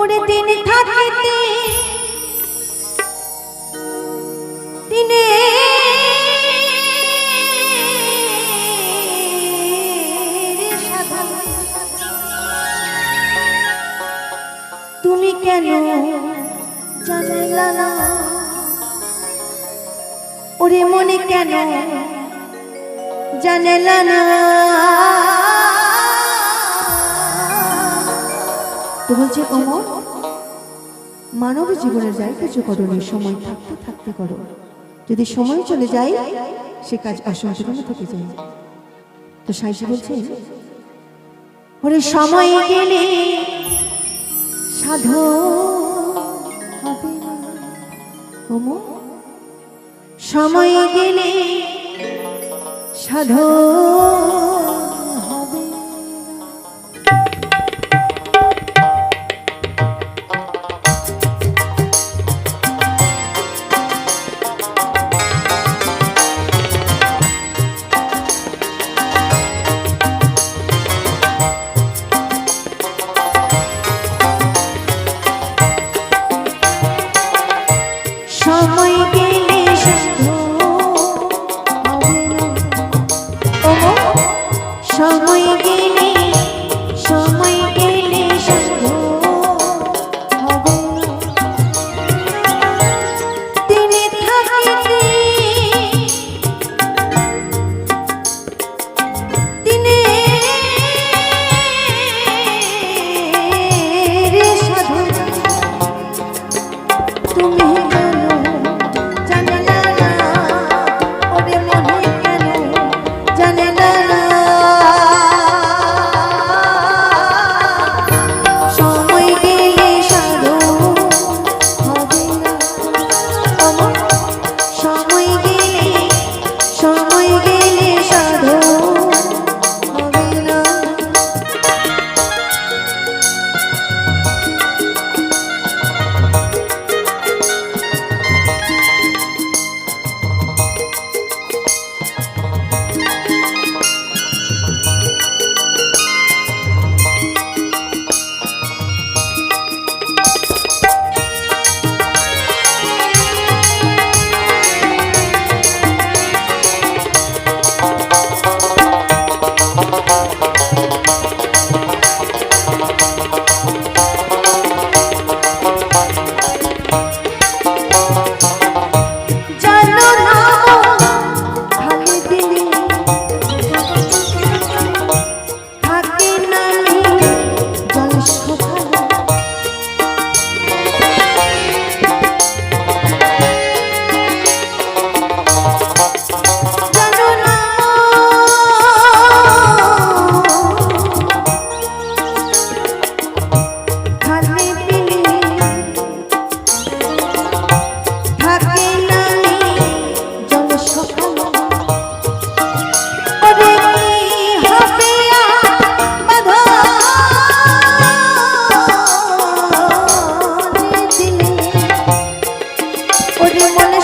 ওরে দিন থাকিতে। দিনে তুমি কেন জানাইলা না? ওরে মনে কেন জানাইলা না? তো বলছে, অমর, মানব জীবনের যাই কিছু করো নি, সময় থাকতে থাকতে করো। যদি সময় চলে যায়, সে কাজ অসম্পূর্ণ থেকে যায়। তো সাইসি বলছে, ওরে সময় গেলে সাধু অমর, সময় গেলে সাধু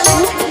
Thank you.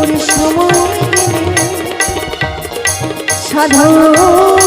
ওরে সময় গেলে সাধু